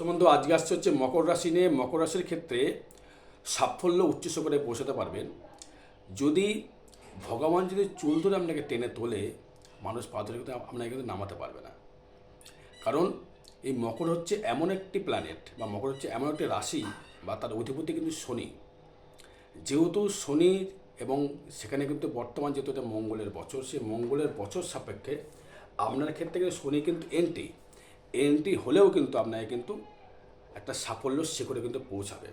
সম্বন্ধ আজকে আসছে হচ্ছে মকর রাশি নিয়ে। মকর রাশির ক্ষেত্রে সাফল্য উচ্চস্ব করে পৌঁছাতে পারবেন। যদি ভগবান যদি চুল ধরে আপনাকে টেনে তোলে, মানুষ পা ধরে কিন্তু আপনাকে কিন্তু নামাতে পারবে না। কারণ এই মকর হচ্ছে এমন একটি প্ল্যানেট বা মকর হচ্ছে এমন একটি রাশি বা তার অধিপতি কিন্তু শনি। যেহেতু শনি এবং সেখানে কিন্তু বর্তমান যেহেতু এটা মঙ্গলের বছর, সেই মঙ্গলের বছর সাপেক্ষে আপনার ক্ষেত্রে কিন্তু শনি কিন্তু এন্টি এন্টি হলেও কিন্তু আপনাকে কিন্তু একটা সাফল্য শিখরে কিন্তু পৌঁছাবে।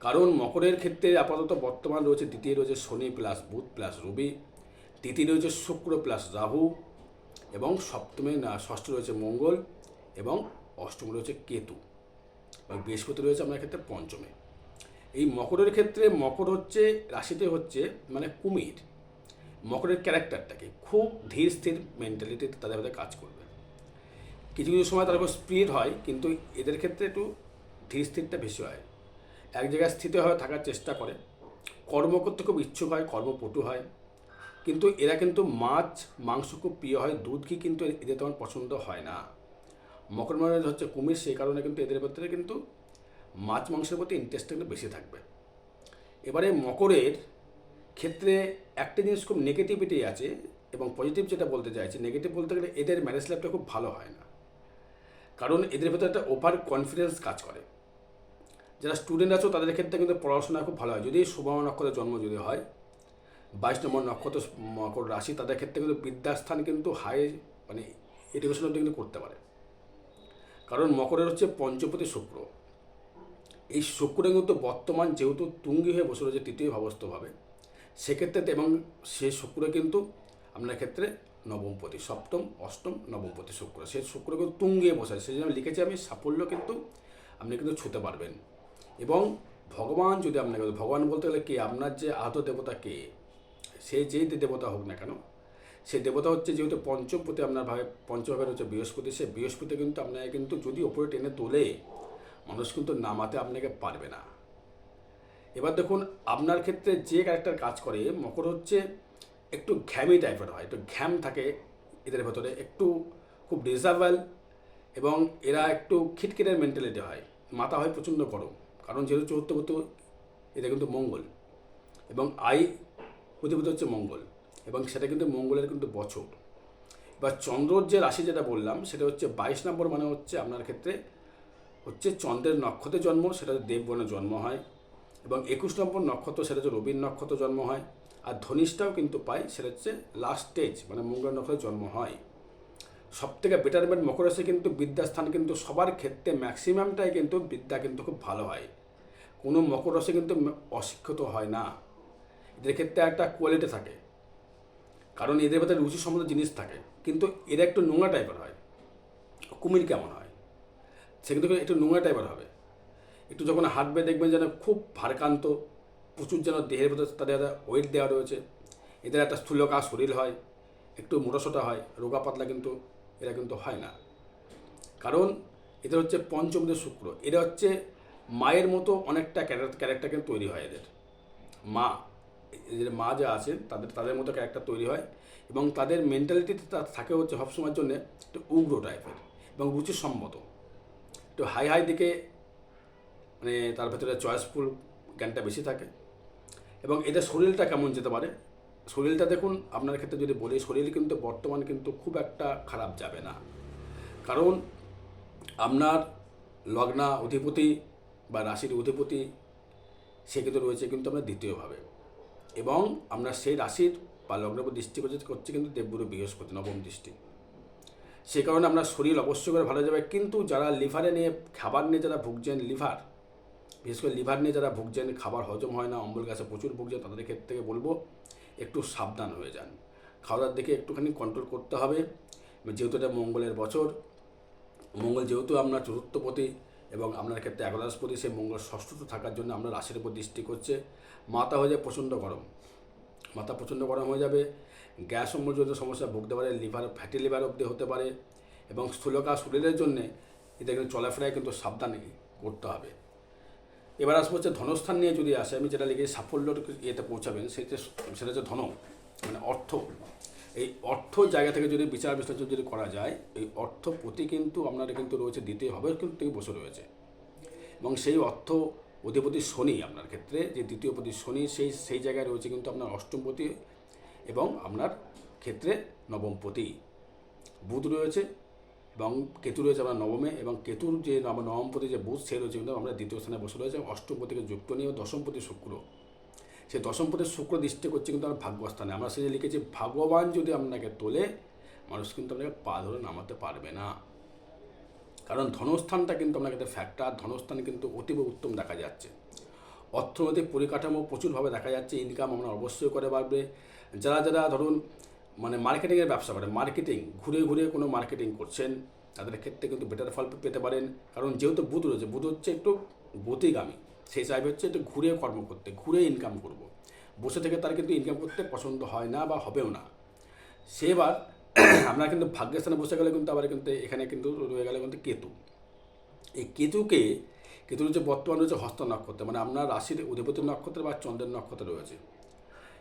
কারণ মকরের ক্ষেত্রে আপাতত বর্তমান রয়েছে দ্বিতীয় রয়েছে শনি প্লাস বুধ প্লাস রবি, তৃতীয় রয়েছে শুক্র প্লাস রাহু এবং সপ্তমে ষষ্ঠ রয়েছে মঙ্গল এবং অষ্টমে রয়েছে কেতু। এবং বৃহস্পতি রয়েছে আপনার ক্ষেত্রে পঞ্চমে। এই মকরের ক্ষেত্রে মকর হচ্ছে, রাশিতে হচ্ছে মানে কুমির। মকরের ক্যারেক্টারটাকে খুব ধীর স্থির মেন্টালিটিতে তাদের মধ্যে কাজ করবে। কিছু কিছু সময় তার উপর স্পিড হয়, কিন্তু এদের ক্ষেত্রে একটু ধীর স্থিরটা বেশি হয়। এক জায়গায় স্থিত হয়ে থাকার চেষ্টা করে। কর্ম করতে খুব ইচ্ছুক হয়, কর্মপটু হয়। কিন্তু এরা কিন্তু মাছ, মাংস খুব প্রিয় হয়, দুধ ঘি কিন্তু এদের তেমন পছন্দ হয় না। মকর মানে হচ্ছে কুমির, সেই কারণে কিন্তু এদের ভেতরে কিন্তু মাছ, মাংসের প্রতি ইন্টারেস্টটা কিন্তু বেশি থাকবে। এবারে মকরের ক্ষেত্রে একটা জিনিস খুব নেগেটিভিটি আছে এবং পজিটিভ যেটা বলতে চাইছি নেগেটিভ বলতে গেলে এদের ম্যারেজ লাইফটা খুব ভালো হয় না। কারণ এদের ভেতরে একটা ওভার কনফিডেন্স কাজ করে। যারা স্টুডেন্ট আছো, তাদের ক্ষেত্রে কিন্তু পড়াশোনা খুব ভালো হয়। যদি শুভ নক্ষত্রের জন্ম যদি হয়, বাইশ নম্বর নক্ষত্র মকর রাশি, তাদের ক্ষেত্রে কিন্তু বিদ্যাস্থান কিন্তু হাই মানে এডুকেশন অব্দি কিন্তু করতে পারে। কারণ মকরের হচ্ছে পঞ্চপতি শুক্র। এই শুক্র কিন্তু বর্তমান যেহেতু তুঙ্গি হয়ে বসে রয়েছে, তৃতীয় ভাবস্থভাবে সেক্ষেত্রে এবং সে শুক্র কিন্তু আপনার ক্ষেত্রে নবমপতি, সপ্তম, অষ্টম, নবমপতি শুক্র। সে শুক্র কিন্তু তুঙ্গিয়ে বসে আছে সেই জন্য লিখেছি, আমি সাফল্য কিন্তু আপনি কিন্তু ছুতে পারবেন। এবং ভগবান যদি আপনাকে, ভগবান বলতে গেলে কি? আপনার যে আহত দেবতা কে? সে যেই দেবতা হোক না কেন, সে দেবতা হচ্ছে যেহেতু পঞ্চমপতি আপনার ভাবে পঞ্চভাবের হচ্ছে বৃহস্পতি। সে বৃহস্পতি কিন্তু আপনাকে কিন্তু যদি ওপরে টেনে তোলে, মানুষ কিন্তু নামাতে আপনাকে পারবে না। এবার দেখুন, আপনার ক্ষেত্রে যে ক্যারেক্টার কাজ করে, মকর হচ্ছে একটু ঘ্যামি টাইপের হয়, একটু ঘ্যাম থাকে এদের ভেতরে, একটু খুব রিজার্ভাল এবং এরা একটু খিটখিটের মেন্টালিটি হয়, মাথা হয় প্রচণ্ড গরম, কারণ যেহেতু চতুর্থ এটা কিন্তু মঙ্গল এবং আই অধিপতি হচ্ছে মঙ্গল এবং সেটা কিন্তু মঙ্গলের কিন্তু বছর। এবার চন্দ্রর যে রাশি যেটা বললাম, সেটা হচ্ছে বাইশ নম্বর মানে হচ্ছে আপনার ক্ষেত্রে হচ্ছে চন্দ্রের নক্ষত্রে জন্ম, সেটা দেববনে জন্ম হয় এবং একুশ নম্বর নক্ষত্র, সেটা হচ্ছে রবির নক্ষত্র জন্ম হয়। আর ধনিষ্ঠাও কিন্তু পাই, সেটা হচ্ছে লাস্ট স্টেজ মানে মঙ্গল নক্ষত্রে জন্ম হয়। সব থেকে বেটারমেন্ট মকর রাশি কিন্তু বিদ্যাস্থান কিন্তু সবার ক্ষেত্রে ম্যাক্সিমামটাই কিন্তু বিদ্যা কিন্তু খুব ভালো হয়। কোনো মকর রাশি কিন্তু অশিক্ষিত হয় না। এদের ক্ষেত্রে একটা কোয়ালিটি থাকে। কারণ এদের ভেতরে রুচি সম্বন্ধ জিনিস থাকে। কিন্তু এরা একটু নোংরা টাইপের হয়। কুমির কেমন হয়? সে কিন্তু একটু নোংরা টাইপের হবে। একটু যখন হাঁটবে দেখবেন যেন খুব ভারকান্ত প্রচুর যেন দেহের ভেতর তাদের একটা ওয়েট দেওয়া রয়েছে। এদের একটা স্থূলকা শরীর হয়, একটু মোটাসোটা হয়, রোগা পাতলা কিন্তু এরা কিন্তু হয় না। কারণ এদের হচ্ছে পঞ্চমদের শুক্র এরা হচ্ছে মায়ের মতো অনেকটা ক্যারেক্টার কিন্তু তৈরি হয় এদের। মা এদের মা যা আছেন তাদের তাদের মতো ক্যারেক্টার তৈরি হয় এবং তাদের মেন্টালিটিতে থাকে হচ্ছে সবসময়ের জন্য একটু উগ্র টাইপের এবং রুচিসম্মত। একটু হাই হাই দিকে মানে তার ভেতরে চয়েসফুল জ্ঞানটা বেশি থাকে। এবং এদের শরীরটা কেমন যেতে পারে? শরীরটা দেখুন, আপনার ক্ষেত্রে যদি বলি, শরীর কিন্তু বর্তমান কিন্তু খুব একটা খারাপ যাবে না। কারণ আপনার লগ্না অধিপতি বা রাশির অধিপতি, সে কিন্তু রয়েছে কিন্তু আপনার দ্বিতীয়ভাবে। এবং আমরা সেই রাশির বা লগ্নপুর দৃষ্টি করছে করছে কিন্তু দেবগুরু বৃহস্পতি, নবম দৃষ্টি। সে কারণে আপনার শরীর অবশ্যই করে ভালো যাবে, কিন্তু যারা লিভারে নিয়ে, খাবার নিয়ে যারা ভুগছেন, লিভার বিশেষ করে লিভার নিয়ে যারা ভুগছেন, খাবার হজম হয় না, অম্বল গাছে প্রচুর ভুগছেন, তাদের ক্ষেত্রে থেকে বলব, একটু সাবধান হয়ে যান। খাওয়া দাওয়ার দিকে একটুখানি কন্ট্রোল করতে হবে। যেহেতু এটা মঙ্গলের বছর, মঙ্গল যেহেতু আপনার চতুর্থপতি এবং আপনার ক্ষেত্রে একাদশপতি, সেই মঙ্গল ষষ্ঠত থাকার জন্য আমরা রাশির উপর দৃষ্টি করছে। মাথা হয়ে যায় প্রচণ্ড গরম। মাথা প্রচণ্ড গরম হয়ে যাবে। গ্যাস সম্বন্ধীয় সমস্যা ভুগতে পারে লিভার ফ্যাটি লিভার অব্দি হতে পারে এবং স্থূলকা শরীরের জন্যে এটা কিন্তু চলাফেরায় কিন্তু সাবধানে করতে হবে। এবার আসব হচ্ছে ধনস্থান নিয়ে যদি আসে, আমি যেটা লিখে সাফল্য ইয়েতে পৌঁছাবেন, সেটা সেটা হচ্ছে ধন মানে অর্থ। এই অর্থ জায়গা থেকে যদি বিচার বিশ্লেষণ যদি করা যায়, এই অর্থ প্রতি কিন্তু আপনারা কিন্তু রয়েছে, দিতে হবে, কিন্তু বসে রয়েছে। এবং সেই অর্থ অধিপতি শনি আপনার ক্ষেত্রে, যে দ্বিতীয় প্রতি শনি, সেই সেই জায়গায় রয়েছে কিন্তু আপনার অষ্টমপতি এবং আপনার ক্ষেত্রে নবমপতি। বুধ রয়েছে এবং কেতু রয়েছে আমরা নবমে এবং কেতুর যে নব- নবমপতি যে বুধ, সে রয়েছে কিন্তু আমরা দ্বিতীয় স্থানে বসে রয়েছে অষ্টমপতিকে যুক্ত নিয়ে দশমপতি শুক্র। সেই দশমপতি শুক্র দৃষ্টি করছে কিন্তু আমার ভাগ্যস্থানে। আমরা সেটা লিখেছি, ভগবান যদি আপনাকে তোলে, মানুষ কিন্তু আপনাকে পা ধরে নামাতে পারবে না। কারণ ধনস্থানটা কিন্তু আপনার কাছে ফ্যাক্টর ধনস্থান কিন্তু অতীব উত্তম দেখা যাচ্ছে। অর্থনৈতিক পরিকাঠামো প্রচুরভাবে দেখা যাচ্ছে ইনকাম আমরা অবশ্যই করে বাড়বে। যারা যারা ধরুন মানে মার্কেটিংয়ের ব্যবসা করে। মার্কেটিং ঘুরে ঘুরে কোনো মার্কেটিং করছেন, তাদের ক্ষেত্রে কিন্তু বেটার ফল পেতে পারেন। কারণ যেহেতু বুধ রয়েছে বুধ হচ্ছে একটু গতিগামী সেই চাইবে হচ্ছে একটু ঘুরে কর্ম করতে, ঘুরে ইনকাম করব। বসে থেকে তার কিন্তু ইনকাম করতে পছন্দ হয় না বা হবেও না। সেবার আমরা কিন্তু ভাগ্যের স্থানে বসে গেলে কিন্তু আবার কিন্তু এখানে কিন্তু রয়ে গেলে কিন্তু কেতু। এই কেতুকে কেতু হচ্ছে বর্তমান রয়েছে হস্ত নক্ষত্র মানে আপনার রাশির অধিপতি নক্ষত্র বা চন্দ্রের নক্ষত্র রয়েছে।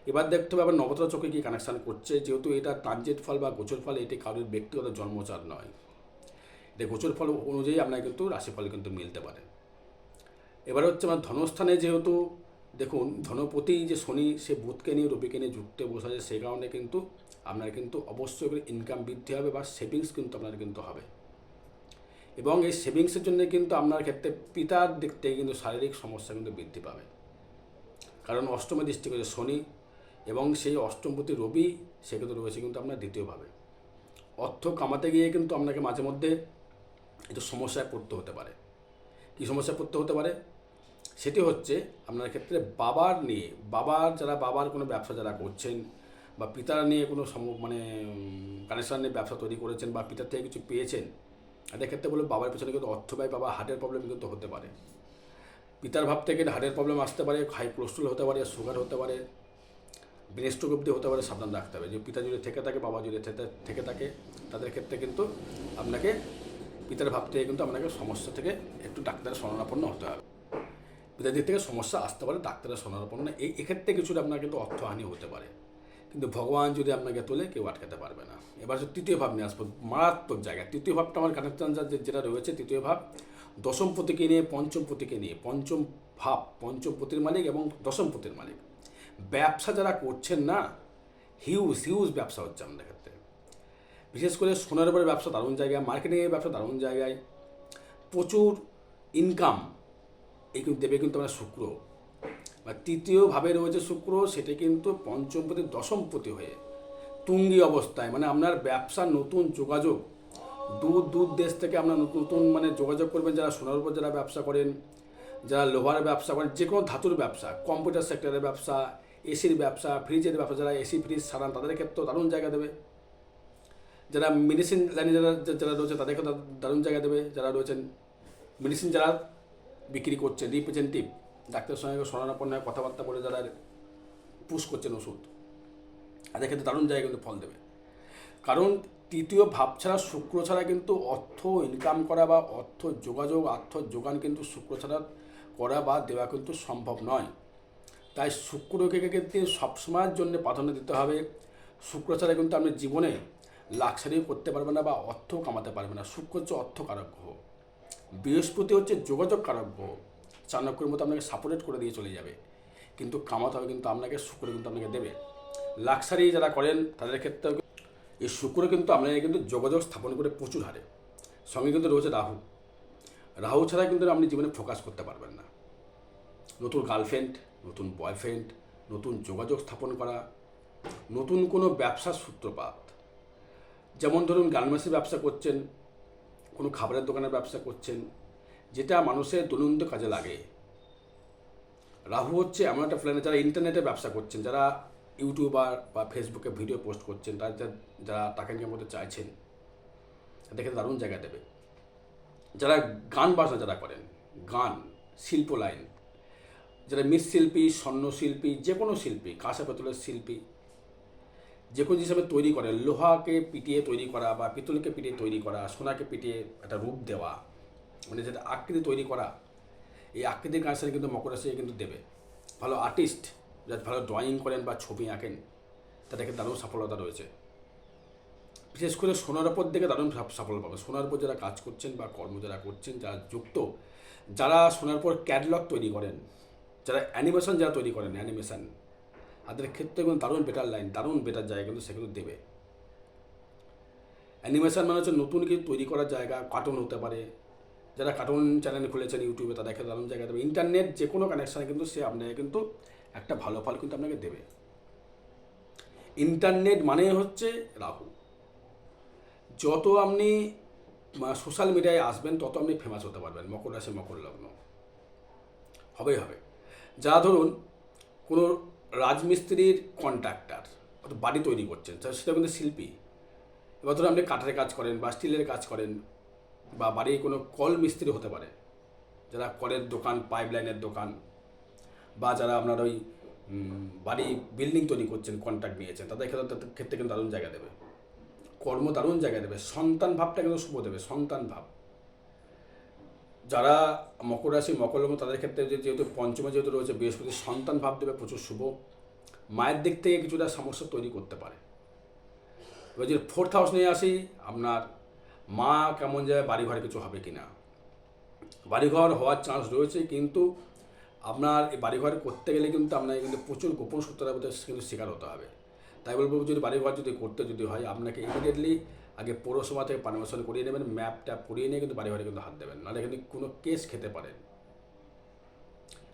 এবার দেখতে হবে আবার নবতরা চোখে কি কানেকশান করছে, যেহেতু এটা ট্রানজিট ফল বা গোচর ফল এটি কারোর ব্যক্তিগত জন্মচার নয়। এটা গোচর ফল অনুযায়ী আপনার কিন্তু রাশিফল কিন্তু মিলতে পারে। এবার হচ্ছে আমার ধনস্থানে যেহেতু, দেখুন, ধনপতি যে শনি, সে বুধকে নিয়ে, রবিকে নিয়ে যুক্তে বসে সেই কারণে কিন্তু আপনার কিন্তু অবশ্যই করে ইনকাম বৃদ্ধি হবে বা সেভিংস কিন্তু আপনার কিন্তু হবে। এবং এই সেভিংসের জন্য কিন্তু আপনার ক্ষেত্রে পিতার দিক থেকে কিন্তু শারীরিক সমস্যা কিন্তু বৃদ্ধি পাবে। কারণ অষ্টমে দৃষ্টি করে শনি এবং সেই অষ্টমপতি রবি, সে কিন্তু রয়েছে কিন্তু আপনার দ্বিতীয়ভাবে। অর্থ কামাতে গিয়ে কিন্তু আপনাকে মাঝে মধ্যে একটু সমস্যায় পড়তে হতে পারে। কী সমস্যায় পড়তে হতে পারে? সেটি হচ্ছে আপনার ক্ষেত্রে বাবার নিয়ে, বাবার যারা, বাবার কোনো ব্যবসা যারা করছেন বা পিতার নিয়ে কোনো সম মানে কানেকশন নিয়ে ব্যবসা তৈরি করেছেন বা পিতার থেকে কিছু পেয়েছেন, তাদের ক্ষেত্রে বলে বাবার পেছনে কিন্তু অর্থ ব্যয় বাবা হার্টের প্রবলেম কিন্তু হতে পারে। পিতার ভাব থেকে হার্টের প্রবলেম আসতে পারে হাই কোলেস্ট্রল হতে পারে সুগার হতে পারে ব্রেন অব্দি হতে পারে, সাবধান রাখতে হবে। যে পিতা যদি থেকে থাকে, বাবা যদি থেকে- থেকে তাদের ক্ষেত্রে কিন্তু আপনাকে পিতার ভাব থেকে কিন্তু আপনাকে সমস্যা থেকে একটু ডাক্তারের শরণাপন্ন হতে হবে। পিতার দিক থেকে সমস্যা আসতে পারে, ডাক্তারের শরণাপন্ন। এই এক্ষেত্রে কিছুটা আপনার কিন্তু অর্থহানি হতে পারে। কিন্তু ভগবান যদি আপনাকে তোলে, কেউ আটকাতে পারবে না। এবার তৃতীয় ভাব নিয়ে আসব, মারাত্মক জায়গা। তৃতীয় ভাবটা আমার কানেকশন যেটা রয়েছে, তৃতীয় ভাব, দশম পতিকে নিয়ে, পঞ্চম পতিকে নিয়ে, পঞ্চম ভাব, পঞ্চম পতির মালিক এবং দশম পতির মালিক। ব্যবসা যারা করছেন না হিউজ হিউজ ব্যবসা হচ্ছে আমাদের ক্ষেত্রে। বিশেষ করে সোনার উপরে ব্যবসা দারুণ জায়গায় মার্কেটিংয়ের ব্যবসা দারুণ জায়গায়। প্রচুর ইনকাম এই কিন্তু, দেবে কিন্তু আমরা শুক্র। বা তৃতীয়ভাবে রয়েছে শুক্র, সেটা কিন্তু পঞ্চমপতি দশমপতি হয়ে তুঙ্গি অবস্থায়। মানে আপনার ব্যবসার নতুন যোগাযোগ, দূর দূর দেশ থেকে আপনার নতুন নতুন মানে যোগাযোগ করবেন, যারা সোনার উপর যারা ব্যবসা করেন, যারা লোহার ব্যবসা করেন যে কোনো ধাতুর ব্যবসা কম্পিউটার সেক্টরের ব্যবসা এসির ব্যবসা ফ্রিজের ব্যবসা, যারা এসি ফ্রিজ সারান, তাদের ক্ষেত্রেও দারুণ জায়গা দেবে। যারা মেডিসিন লাইনে যারা যারা রয়েছে তাদেরকে দারুণ জায়গা দেবে। যারা রয়েছেন মেডিসিন যারা বিক্রি করছে রিপ্রেজেন্টেটিভ ডাক্তারের সঙ্গে শরণাপন্ন কথাবার্তা বলে যারা পুশ করছেন ওষুধ, তাদের ক্ষেত্রে দারুণ জায়গায় কিন্তু ফল দেবে। কারণ তৃতীয় ভাব ছাড়া শুক্র ছাড়া কিন্তু অর্থ ইনকাম করা বা অর্থ যোগাযোগ অর্থ যোগান কিন্তু শুক্র ছাড়া করা বা দেওয়া কিন্তু সম্ভব নয়। তাই শুক্রকে কিন্তু সবসময়ের জন্য প্রাধান্য দিতে হবে। শুক্র ছাড়া কিন্তু আপনি জীবনে লাক্সারিও করতে পারবে না বা অর্থ কামাতে পারবে না। শুক্র হচ্ছে অর্থ কারক গ্রহ। বৃহস্পতি হচ্ছে যোগাযোগ কারক গ্রহ। চাণক্যের মতো আপনাকে সাপোর্টেড করে দিয়ে চলে যাবে। কিন্তু কামাতে হবে কিন্তু আপনাকে, শুক্র কিন্তু আপনাকে দেবে। লাক্সারি যারা করেন, তাদের ক্ষেত্রেও এই শুক্র কিন্তু আপনাকে কিন্তু যোগাযোগ স্থাপন করে প্রচুর হারে। সঙ্গে কিন্তু রয়েছে রাহু। রাহু ছাড়া কিন্তু আপনি জীবনে ফোকাস করতে পারবেন না। নতুন গার্লফ্রেন্ড নতুন বয়ফ্রেন্ড নতুন যোগাযোগ স্থাপন করা, নতুন কোনো ব্যবসার সূত্রপাত। যেমন ধরুন গার্মেন্টসের ব্যবসা করছেন, কোনো খাবারের দোকানের ব্যবসা করছেন, যেটা মানুষের দৈনন্দিন কাজে লাগে। রাহু হচ্ছে এমন একটা প্ল্যানে যারা ইন্টারনেটে ব্যবসা করছেন, যারা ইউটিউবার বা ফেসবুকে ভিডিও পোস্ট করছেন, তারা যারা টাকা ইনকাম করতে চাইছেন তাদের ক্ষেত্রে দারুণ জায়গা দেবে। যারা গান বাজনা যারা করেন, গান, শিল্প লাইন যারা মৃৎশিল্পী, স্বর্ণশিল্পী যে কোনো শিল্পী কাঁসা পেতলের শিল্পী যে কোনো হিসাবে তৈরি করে, লোহাকে পিটিয়ে তৈরি করা বা পিতলকে পিটিয়ে তৈরি করা, সোনাকে পিটিয়ে একটা রূপ দেওয়া মানে যেটা আকৃতি তৈরি করা, এই আকৃতির কাজটা কিন্তু মকর রাশি কিন্তু দেবে। ভালো আর্টিস্ট যারা ভালো ড্রয়িং করেন বা ছবি আঁকেন তাদেরকে দারুণ সফলতা রয়েছে। বিশেষ করে সোনার ওপর দিকে দারুণ সাফ- সাফল্য পাবে। সোনার উপর যারা কাজ করছেন বা কর্ম যারা করছেন, যারা যুক্ত, যারা সোনার উপর ক্যাটলগ তৈরি করেন যারা অ্যানিমেশন যারা তৈরি করেন, অ্যানিমেশন, তাদের ক্ষেত্রে কিন্তু দারুণ বেটার লাইন দারুণ বেটার জায়গা কিন্তু সেগুলো দেবে। অ্যানিমেশন মানে হচ্ছে নতুন কিছু তৈরি করার জায়গা কার্টুন হতে পারে। যারা কার্টুন চ্যানেল খুলেছেন ইউটিউবে তাদেরকে দারুণ জায়গা দেবে। ইন্টারনেট যে কোনো কানেকশানে কিন্তু সে আপনাকে কিন্তু একটা ভালো ফল কিন্তু আপনাকে দেবে। ইন্টারনেট মানে হচ্ছে রাহু। যত আপনি সোশ্যাল মিডিয়ায় আসবেন, তত আপনি ফেমাস হতে পারবেন, মকর রাশি, মকর লগ্ন। হবেই হবে। যারা ধরুন কোনো রাজমিস্ত্রির কন্ট্রাক্টার অর্থাৎ বাড়ি তৈরি করছেন সেটা কিন্তু শিল্পী। এবার ধরুন আপনি কাঠের কাজ করেন বা স্টিলের কাজ করেন বা বাড়ির কোনো কল মিস্ত্রি হতে পারে, যারা কলের দোকান পাইপ লাইনের দোকান, বা যারা আপনার ওই বাড়ি বিল্ডিং তৈরি করছেন কন্ট্রাক্ট নিয়েছেন, তাদের ক্ষেত্রে তাদের ক্ষেত্রে কিন্তু দারুণ জায়গা দেবে। কর্ম দারুণ জায়গা দেবে, সন্তান ভাবটা কিন্তু শুভ দেবে, সন্তান ভাব। যারা মকর রাশি, মকর লগ্ন, তাদের ক্ষেত্রে যেহেতু পঞ্চমে যেহেতু রয়েছে, বৃহস্পতি সন্তান ভাব দেবে, প্রচুর শুভ। মায়ের দিক থেকে কিছুটা সমস্যা তৈরি করতে পারে। এবার যদি ফোর্থ হাউস নিয়ে আসি, আপনার মা কেমন যায় বাড়িঘরে কিছু হবে কি না বাড়িঘর হওয়ার চান্স রয়েছে, কিন্তু আপনার এই বাড়িঘর করতে গেলে কিন্তু আপনাকে কিন্তু প্রচুর গোপন সূত্রের কিন্তু শিকার হতে হবে। তাই বলব, যদি বাড়িঘর যদি করতে যদি হয়, আপনাকে ইমিডিয়েটলি আগে পৌরসভা থেকে পারমিশন করিয়ে নেবেন ম্যাপ ট্যাপ করিয়ে নিয়ে কিন্তু বাড়ি বাড়ি কিন্তু হাত দেবেন। নাহলে কিন্তু কোনো কেস খেতে পারেন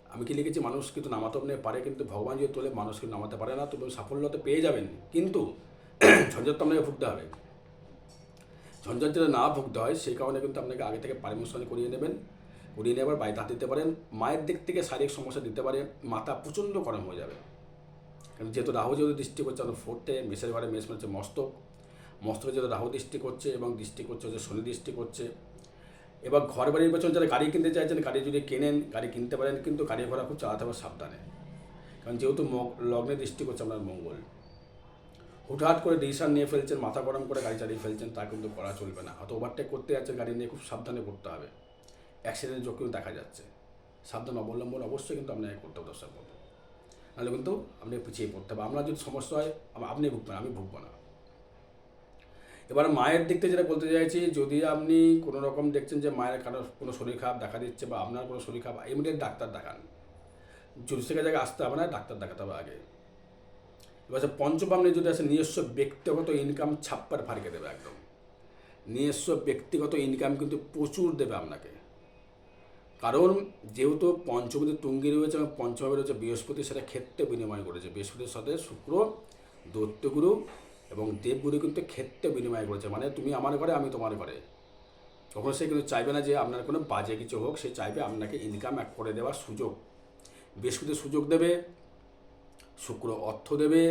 আমি কি লিখেছি? মানুষ কিন্তু নামাতে পারে, কিন্তু ভগবান যদি তোলে, মানুষ কিন্তু নামাতে পারে না, তবে সাফল্য তো পেয়ে যাবেন। কিন্তু ঝঞ্ঝট তো আপনাকে ভুগতে হবে। ঝঞ্ঝট যেটা না ভুগতে হয়, সেই কারণে কিন্তু আপনাকে আগে থেকে পারমিশন করিয়ে নেবেন। করিয়ে নেবার বাড়িতে হাত দিতে পারেন। মায়ের দিক থেকে শারীরিক সমস্যা দিতে পারে, মাথা প্রচণ্ড গরম হয়ে যাবে। কারণ যেহেতু রাহু যেহেতু দৃষ্টি করছে আমাদের ফোর্থে মেষের ঘরে মেষ মানে হচ্ছে মস্তক। মস্তকে যেহেতু রাহু দৃষ্টি করছে এবং দৃষ্টি করছে হচ্ছে শনি দৃষ্টি করছে। এবার ঘর বাড়ির পেছন যারা গাড়ি কিনতে চাইছেন, গাড়ি যদি কেনেন, গাড়ি কিনতে পারেন, কিন্তু গাড়ি ঘোড়া খুব চালাতে হবে সাবধানে। কারণ যেহেতু লগ্নে দৃষ্টি করছে আপনার মঙ্গল। হুটহাট করে ডিসিশন নিয়ে ফেলছেন, মাথা গরম করে গাড়ি চালিয়ে ফেলছেন, তা কিন্তু করা চলবে না। হয়তো ওভারটেক করতে যাচ্ছেন গাড়ি নিয়ে, খুব সাবধানে করতে হবে। অ্যাক্সিডেন্ট যোগ কিন্তু দেখা যাচ্ছে। সাবধান অবলম্বন অবশ্যই কিন্তু আপনাকে করতে হবে, দর্শক নাহলে কিন্তু আপনি পিছিয়ে পড়তে হবে। আমরা যদি সমস্যা হয় আপনি ভুগবেন, আমি ভুগবো না। এবার মায়ের দিক থেকে যেটা বলতে চাইছি, যদি আপনি কোনো রকম দেখছেন যে মায়ের কারও কোনো শরীর খারাপ দেখা দিচ্ছে বা আপনার কোনো শরীর খারাপ ইমিডিয়েট ডাক্তার দেখান। জ্যোতিষের জায়গায় আসতে হবে না, ডাক্তার দেখাতে হবে আগে। এবার আপনি যদি আসে, নিজস্ব ব্যক্তিগত ইনকাম ছাপ্পার ফারিকে দেবে একদম। নিজস্ব ব্যক্তিগত ইনকাম কিন্তু প্রচুর দেবে আপনাকে। কারণ যেহেতু পঞ্চমীতে তুঙ্গি রয়েছে এবং পঞ্চমী রয়েছে বৃহস্পতি, সেটা ক্ষেত্রে বিনিময় করেছে। বৃহস্পতির সাথে শুক্র দৈত্যগুরু এবং দেবগুরু কিন্তু ক্ষেত্রে বিনিময় করেছে। মানে তুমি আমার ঘরে, আমি তোমার ঘরে। কখনো সে কিন্তু চাইবে না যে আপনার কোনো বাজে কিছু হোক, সে চাইবে আপনাকে ইনকাম করে দেওয়ার সুযোগ। বৃহস্পতি সুযোগ দেবে, শুক্র অর্থ দেবে,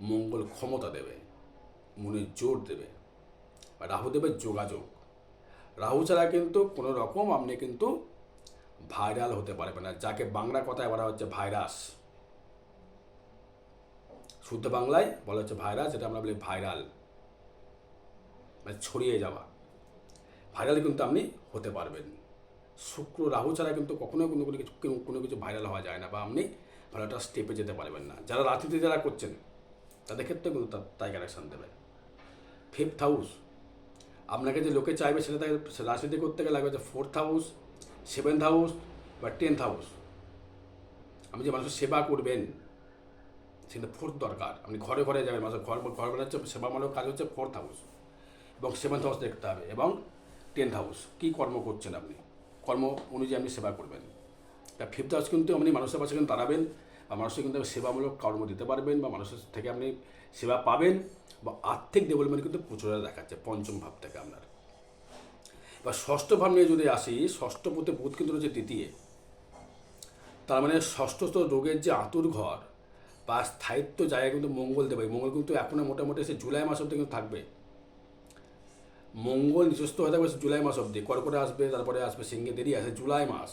মঙ্গল ক্ষমতা দেবে মনের জোর দেবে, রাহু দেবে যোগাযোগ। রাহু ছাড়া কিন্তু কোনো রকম আপনি কিন্তু ভাইরাল হতে পারবে না। যাকে বাংলা কথায় বলা হচ্ছে ভাইরাস। শুদ্ধ বাংলায় বলা হচ্ছে ভাইরাস যেটা আমরা বলি ভাইরাল। মানে ছড়িয়ে যাওয়া। ভাইরাল কিন্তু আপনি হতে পারবেন। শুক্র, রাহু ছাড়া কিন্তু কখনো কোনো কোনো কিছু, কোনো- কিছু ভাইরাল হওয়া যায় না বা আপনি ভালো একটা স্টেপে যেতে পারবেন না। যারা রাজনীতি যারা করছেন, তাদের ক্ষেত্রে কিন্তু তাই কানেকশান দেবে ফিফথ হাউস আপনাকে যে লোকে চাইবে সেটা তাকে রাজনীতি করতে গেলে লাগবে যে ফোর্থ হাউস সেভেন্থ হাউস বা টেন্থ হাউস আপনি যে মানুষের সেবা করবেন সেটা ফোর্থ দরকার। আপনি ঘরে ঘরে যাবেন, মানুষের ঘর ঘর ঘরে হচ্ছে সেবামূলক কাজ হচ্ছে ফোর্থ হাউস এবং সেভেন্থ হাউস দেখতে হবে এবং টেন্থ হাউস কী কর্ম করছেন আপনি? কর্ম অনুযায়ী আপনি সেবা করবেন। তা ফিফথ হাউস কিন্তু আপনি মানুষের পাশে কিন্তু দাঁড়াবেন বা মানুষের কিন্তু সেবামূলক কর্ম দিতে পারবেন বা মানুষের থেকে আপনি সেবা পাবেন বা আর্থিক ডেভেলপমেন্ট কিন্তু প্রচুর দেখাচ্ছে, পঞ্চম ভাব থেকে আপনার। বা ষষ্ঠ ভাব নিয়ে যদি আসি, ষষ্ঠ পথে বুধ কিন্তু রয়েছে তৃতীয় তার মানে ষষ্ঠ রোগের যে আতুর ঘর বা স্থায়িত্ব জায়গা কিন্তু মঙ্গল দেবে মঙ্গল কিন্তু এখনও মোটামুটি সে জুলাই মাস অব্দি কিন্তু থাকবে। মঙ্গল নিজস্ব হয়ে থাকবে জুলাই মাস অব্দি কর্কটে আসবে, তারপরে আসবে সিংহে দেরি আসে জুলাই মাস।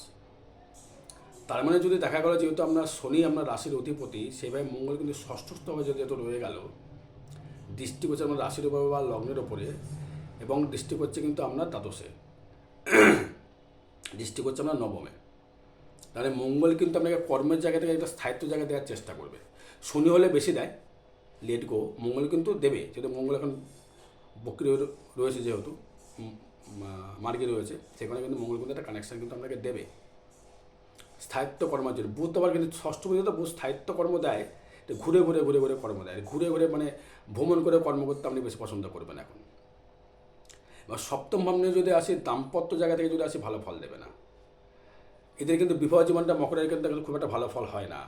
তার মানে যদি দেখা গেলো যেহেতু আপনার শনি আপনার রাশির অধিপতি সেভাবে মঙ্গল কিন্তু ষষ্ঠস্থভাবে যদি এত রয়ে গেল, দৃষ্টি করছে আপনার রাশির উপরে বা লগ্নের ওপরে এবং দৃষ্টি করছে কিন্তু আপনার দ্বাদশে। দৃষ্টি করছে আপনার নবমে। তাহলে মঙ্গল কিন্তু আপনাকে কর্মের জায়গা থেকে একটা স্থায়িত্ব জায়গা দেওয়ার চেষ্টা করবে। শনি হলে বেশি দেয় লেট গো মঙ্গল কিন্তু দেবে, যেহেতু মঙ্গল এখন বকরি রয়েছে যেহেতু মার্গে রয়েছে, সেখানে কিন্তু মঙ্গল কিন্তু একটা কানেকশান কিন্তু আপনাকে দেবে। স্থায়িত্ব কর্মের জন্য বুধ আবার কিন্তু ষষ্ঠ পর্যন্ত বুধ স্থায়িত্ব কর্ম দেয় তো ঘুরে ঘুরে ঘুরে ঘুরে কর্ম দেয়। ঘুরে ঘুরে মানে ভ্রমণ করে কর্ম করতে আপনি বেশি পছন্দ করবেন এখন। এবার সপ্তম ভাবনে যদি আসি, দাম্পত্য জায়গা থেকে যদি আসি, ভালো ফল দেবে না। এদের কিন্তু বিবাহ জীবনটা মকরের কিন্তু খুব একটা ভালো ফল হয় না।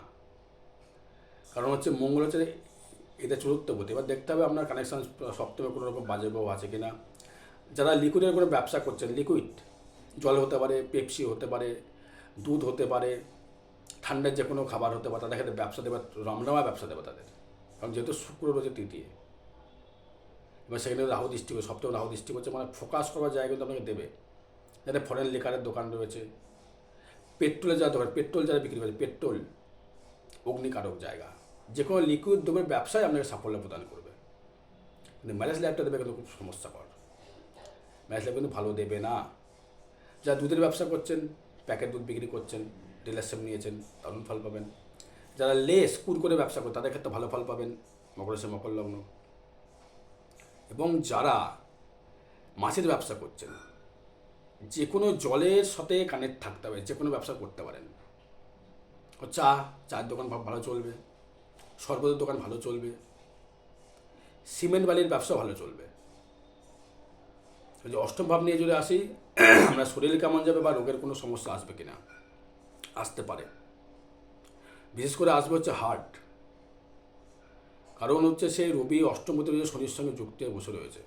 কারণ হচ্ছে মঙ্গল হচ্ছে এদের চতুর্থপতি এবার দেখতে হবে আপনার কানেকশান সপ্তমে কোনো রকম বাজে গ্রহ আছে কি না যারা লিকুইডের কোনো ব্যবসা করছেন লিকুইড জল হতে পারে পেপসি হতে পারে, দুধ হতে পারে, ঠান্ডার যে কোনো খাবার হতে পারে, তাদের ক্ষেত্রে ব্যবসা দেবে, রমরমা ব্যবসা দেবে তাদের। কারণ যেহেতু শুক্র রয়েছে তৃতীয়, এবার সেখানে রাহু দৃষ্টি করছে, সপ্তমে রাহু দৃষ্টি করছে মানে ফোকাস করার জায়গা কিন্তু আপনাকে দেবে। যাদের ফরেন লিকারের দোকান রয়েছে। পেট্রোলের যারা দোকান পেট্রোল যারা বিক্রি করে, পেট্রোল অগ্নিকারক জায়গা। যে কোনো লিকুইড দ্রব্যের ব্যবসায় আপনাকে সাফল্য প্রদান করবে। কিন্তু ম্যারেজ লাইফটা দেবে কিন্তু খুব সমস্যাকর ম্যারেজ লাইফ কিন্তু ভালো দেবে না। যারা দুধের ব্যবসা করছেন, প্যাকেট দুধ বিক্রি করছেন, ডিলারশিপ নিয়েছেন, দারুণ ফল পাবেন। যারা লেস, কুর করে ব্যবসা করে, তাদের ক্ষেত্রে ভালো ফল পাবেন, মকর রাশি, মকর লগ্ন। এবং যারা মাছের ব্যবসা করছেন, যে কোনো জলের সাথে কানেক্ট থাকতে হবে, যে কোনো ব্যবসা করতে পারেন। চা চায়ের দোকান ভালো চলবে। শরবতের দোকান ভালো চলবে। সিমেন্ট বালির ব্যবসা ভালো চলবে। যে অষ্টম ভাব নিয়ে যদি আসি, আমরা শরীর কেমন যাবে বা রোগের কোনো সমস্যা আসবে কিনা? আসতে পারে। বিশেষ করে আসবে হচ্ছে হার্ট কারণ হচ্ছে সেই রবি অষ্টমতি শনির সঙ্গে যুক্ত হয়ে বসে রয়েছে।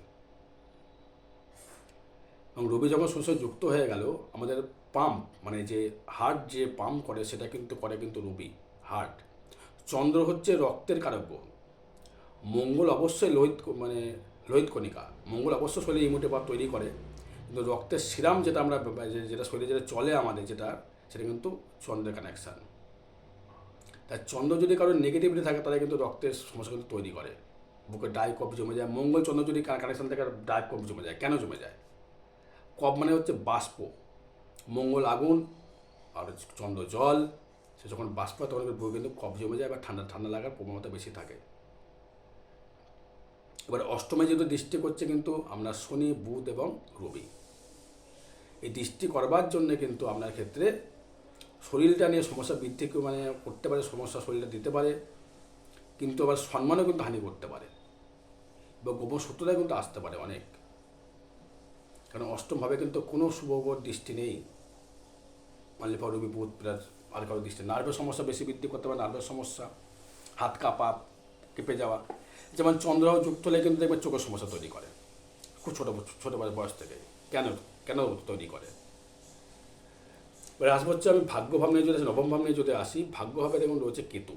এবং রবি যখন শনির সঙ্গে যুক্ত হয়ে গেল, আমাদের পাম্প মানে যে হার্ট যে পাম্প করে, সেটা কিন্তু করে কিন্তু রবি হার্ট চন্দ্র হচ্ছে রক্তের কারক মঙ্গল অবশ্যই লোহিত মানে লোহিত কণিকা। মঙ্গল অবশ্য শরীরে ইমোটে বা তৈরি করে। কিন্তু রক্তের সিরাম যেটা আমরা যেটা শরীরে যেটা চলে আমাদের যেটা, সেটা কিন্তু চন্দ্রের কানেকশান তাই চন্দ্র যদি কারোর নেগেটিভিটি থাকে, তাহলে কিন্তু রক্তের সমস্যা কিন্তু তৈরি করে। বুকে ডাই কফ জমে যায়। মঙ্গল চন্দ্র যদি কানেকশান থাকে ডাই কফ জমে যায়, কেন জমে যায়? কফ মানে হচ্ছে বাষ্প। মঙ্গল আগুন, আর চন্দ্র জল। সে যখন বাষ্প হয়, তখন বুকে কিন্তু কফ জমে যায় বা ঠান্ডা ঠান্ডা লাগার প্রবণতা বেশি থাকে। এবার অষ্টমে যেহেতু দৃষ্টি করছে কিন্তু আপনার শনি, বুধ এবং রবি। এই দৃষ্টি করবার জন্য কিন্তু আপনার ক্ষেত্রে শরীরটা নিয়ে সমস্যা বৃদ্ধি মানে করতে পারে, সমস্যা শরীরটা দিতে পারে, কিন্তু আবার সম্মানও কিন্তু হানি করতে পারে। বা গোপন সূত্রটা কিন্তু আসতে পারে অনেক। কারণ অষ্টমভাবে কিন্তু কোনো শুভকর দৃষ্টি নেই। মাল্লিফা রবি, বুধ প্লাস আর কারও দৃষ্টি নার্ভের সমস্যা বেশি বৃদ্ধি করতে পারে নার্ভের সমস্যা। হাত কাঁপা কেঁপে যাওয়া। যেমন চন্দ্র যুক্ত হলে কিন্তু দেখবেন চোখের সমস্যা তৈরি করে। খুব ছোটো ছোটো বয়স থেকে। কেন কেন তৈরি করে? এবার আসব হচ্ছে আমি ভাগ্য ভাবনায় যদি আসি, নবম ভাবনায় যদি আসি ভাগ্যভাবে দেখুন রয়েছে কেতু।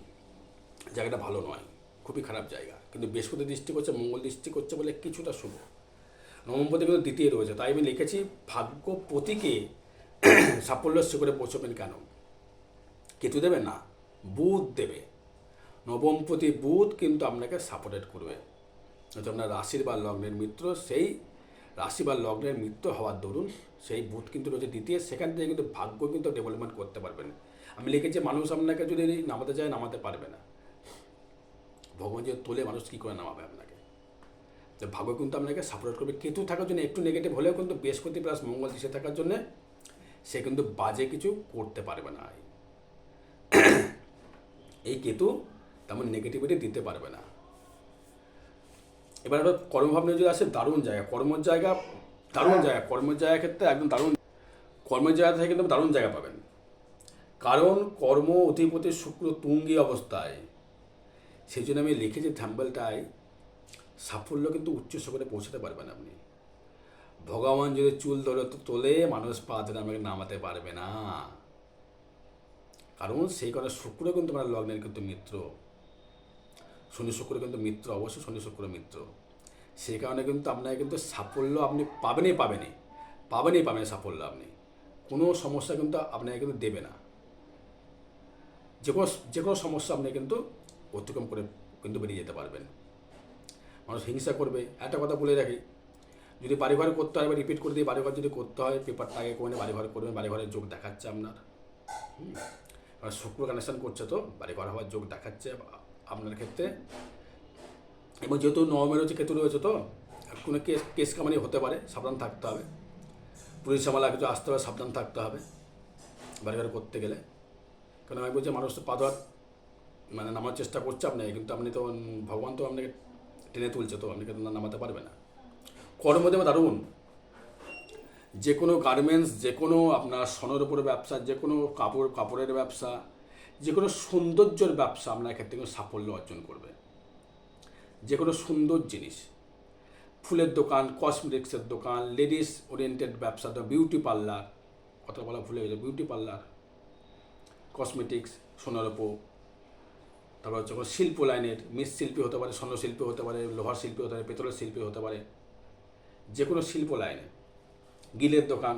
জায়গাটা ভালো নয় খুবই খারাপ জায়গা। কিন্তু বৃহস্পতি দৃষ্টি করছে মঙ্গল দৃষ্টি করছে বলে কিছুটা শুভ। নবমপতি কিন্তু দ্বিতীয় রয়েছে। তাই আমি লিখেছি ভাগ্যপতিকে সাফল্য শিখরে পৌঁছবেন কেন? কেতু দেবে? না, বুধ দেবে। নবমপতি বুধ কিন্তু আপনাকে সাপোর্টেড করবে। হয়তো আপনার রাশির বা লগ্নের মিত্র, সেই রাশি বা লগ্নের মিত্র হওয়ার দরুন, সেই বুধ কিন্তু রয়েছে দ্বিতীয়। সেখান থেকে কিন্তু ভাগ্য কিন্তু ডেভেলপমেন্ট করতে পারবেন। আমি লিখেছি, মানুষ আপনাকে যদি নামাতে চায়, নামাতে পারবে না। ভগবান যে তোলে, মানুষ কী করে নামাবে আপনাকে? তো ভাগ্য কিন্তু আপনাকে সাপোর্ট করবে। কেতু থাকার জন্য একটু নেগেটিভ হলেও কিন্তু বৃহস্পতি প্লাস মঙ্গল দিশে থাকার জন্য সে কিন্তু বাজে কিছু করতে পারবে না। এই কেতু তেমন নেগেটিভিটি দিতে পারবে না। এবার আমরা কর্মভাবনা যদি আসে দারুণ জায়গা। কর্মের জায়গা দারুণ জায়গা। কর্মের জায়গার ক্ষেত্রে একদম দারুণ কর্মের জায়গা থেকে কিন্তু দারুণ জায়গা পাবেন। কারণ কর্ম অধিপতি শুক্র তুঙ্গি অবস্থায়। সেই জন্য আমি লিখেছি থ্যাম্পেলটায় সাফল্য কিন্তু উচ্চ শিখরে পৌঁছাতে পারবেন আপনি। ভগবান যদি চুল ধরে তোলে মানুষ পা ধরে আমাকে নামাতে পারবে না। কারণ সেই কারণে শুক্র কিন্তু আমার লগ্নের কিন্তু মিত্র। শনি শুক্র কিন্তু মিত্র, অবশ্যই শনি শুক্র মিত্র। সেই কারণে কিন্তু আপনাকে কিন্তু সাফল্য আপনি পাবেনই পাবেনই। পাবেনই পাবেন সাফল্য আপনি। কোনো সমস্যা কিন্তু আপনাকে কিন্তু দেবে না। যে কোনো যে কোনো সমস্যা আপনি কিন্তু অতিক্রম করে কিন্তু বেরিয়ে যেতে পারবেন। মানুষ হিংসা করবে। একটা কথা বলে রাখি, যদি বাড়িঘর করতে হয় বা রিপিট করে দিয়ে বাড়িঘর যদি করতে হয় পেপারটা আগে করে বাড়িঘর করবেন বাড়িঘরের যোগ দেখাচ্ছে আপনার। কারণ শুক্র কানেকশান করছে তো বাড়িঘর হওয়ার যোগ দেখাচ্ছে আপনার ক্ষেত্রে। এবং যেহেতু নবমের হচ্ছে কেতু রয়েছে তো, কোনো কেস কেস কামানি হতে পারে, সাবধান থাকতে হবে। পুলিশ সামালা কিছু আসতে হবে সাবধান থাকতে হবে, বাড়ি ঘরে করতে গেলে। কারণ আমি বলছি, মানুষ তো পাদর মানে নামার চেষ্টা করছে আপনাকে কিন্তু আপনি তো ভগবান তো আপনাকে টেনে তুলছে তো, আপনি কিন্তু নামাতে পারবে না। কর্মদেব দারুণ। যে কোনো গার্মেন্টস যে কোনো আপনার সোনার উপরে ব্যবসা যে কোনো কাপড়, কাপড়ের ব্যবসা যে কোনো সৌন্দর্যের ব্যবসা আপনার ক্ষেত্রে কিন্তু সাফল্য অর্জন করবে। যে কোনো সুন্দর জিনিস, ফুলের দোকান কসমেটিক্সের দোকান লেডিস ওরিয়েন্টেড ব্যবসা বিউটি পার্লার কথা বলা ভুলে গেছে বিউটি পার্লার কসমেটিক্স সোনার উপর, তারপর হচ্ছে শিল্প লাইনের মৃৎশিল্পী হতে পারে, স্বর্ণশিল্পী হতে পারে, লোহার শিল্পী হতে পারে পেতলের শিল্পী হতে পারে যে কোনো শিল্প লাইনে। গিলের দোকান,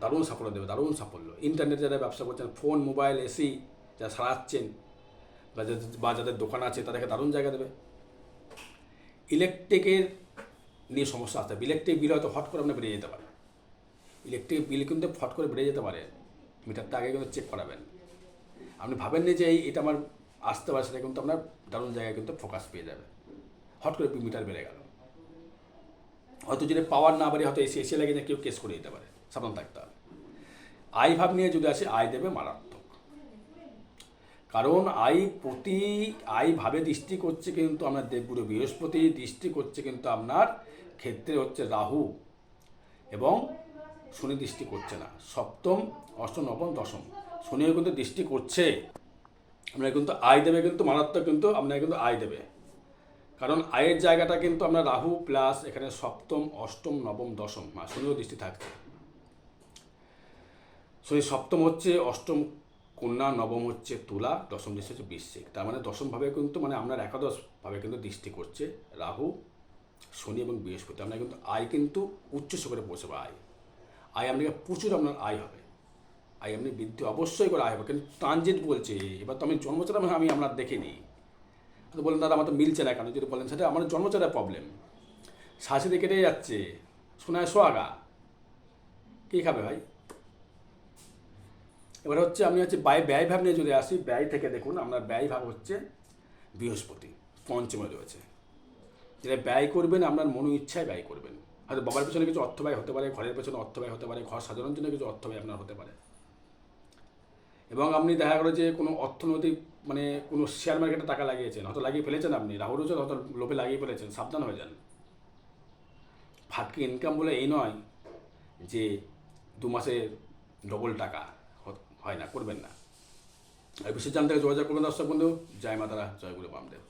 দারুণ সাফল্য দেবে, দারুণ সাফল্য। ইন্টারনেটে যারা ব্যবসা করছেন, ফোন, মোবাইল এসি যা সারাচ্ছেন, বা যাদের বা যাদের দোকান আছে, তাদেরকে দারুণ জায়গা দেবে। ইলেকট্রিকের নিয়ে সমস্যা আসতে হবে ইলেকট্রিক বিল হয়তো হট করে আপনার বেড়ে যেতে পারে। ইলেকট্রিক বিল কিন্তু ফট করে বেড়ে যেতে পারে। মিটারটা আগে কিন্তু চেক করাবেন। আপনি ভাবেন না যে এই, এটা আমার আসতে পারে, সেটা কিন্তু আপনার দারুণ জায়গায় কিন্তু ফোকাস পেয়ে যাবে। হট করে মিটার বেড়ে গেল। হয়তো যদি পাওয়ার না বাড়ি, হয়তো এসে এসে লাগে যে কেউ কেস করে দিতে পারে। সাবধান থাকতে হবে। আয় ভাব নিয়ে যদি আসে আয় দেবে মারাত্মক। কারণ আই প্রতি, আই ভাবে দৃষ্টি করছে কিন্তু আপনার দেবগুরু বৃহস্পতি, দৃষ্টি করছে কিন্তু আপনার ক্ষেত্রে হচ্ছে রাহু এবং শনি দৃষ্টি করছে না। সপ্তম, অষ্টম, নবম, দশম। শনিও কিন্তু দৃষ্টি করছে। আপনার কিন্তু আয় দেবে কিন্তু মারাত্মক কিন্তু, আপনাকে কিন্তু আয় দেবে। কারণ আয়ের জায়গাটা কিন্তু আমরা রাহু প্লাস এখানে সপ্তম, অষ্টম, নবম, দশম মা শনিও দৃষ্টি থাকছে। শনি সপ্তম হচ্ছে, অষ্টম কন্যা, নবম হচ্ছে তুলা, দশম দৃষ্টি হচ্ছে বৃশ্চিক। তার মানে দশমভাবে কিন্তু মানে আপনার একাদশভাবে কিন্তু দৃষ্টি করছে রাহু, শনি এবং বৃহস্পতি। আপনার কিন্তু আয় কিন্তু উচ্চ শিখরে পৌঁছবে আয়। আয় আপনাকে প্রচুর আপনার আয় হবে। আয় আপনি বৃদ্ধি অবশ্যই করে আয় হবে। কিন্তু ট্রানজিট বলছে, এবার তো আমি জন্মচারা আমি আপনার দেখিনি। তো বললেন, দাদা, আমার তো মিলছে না কেন? যদি বলেন, সেটা আমার জন্মচারের প্রবলেম শাশুড়ি কেটে যাচ্ছে। শোনায় সোয়াগা কী খাবে ভাই? এবার হচ্ছে আমি হচ্ছে ব্যয় ব্যয় ভাব নিয়ে যদি আসি। ব্যয় থেকে দেখুন আপনার ব্যয় ভাব হচ্ছে বৃহস্পতি, পঞ্চমে রয়েছে। যেটা ব্যয় করবেন, আপনার মনো ইচ্ছায় ব্যয় করবেন। হয়তো বাবার পেছনে কিছু অর্থ ব্যয় হতে পারে, ঘরের পেছনে অর্থ ব্যয় হতে পারে, ঘর সাজানোর জন্য কিছু অর্থ ব্যয় আপনার হতে পারে। এবং আপনি দেখা গেলো যে কোনো অর্থনৈতিক মানে কোনো শেয়ার মার্কেটে টাকা লাগিয়েছেন, হয়তো লাগিয়ে ফেলেছেন আপনি। রাহুল হচ্ছে হয়তো লোভে লাগিয়ে ফেলেছেন, সাবধান হয়ে যান। ফাটকি ইনকাম বলে এই নয় যে দু মাসে ডবল টাকা হয় না, করবেন না। আর বিশেষ জানতে যোগাযোগ করবেন দর্শক বন্ধু। জয় মাতারা, জয় গুরু বামদেব।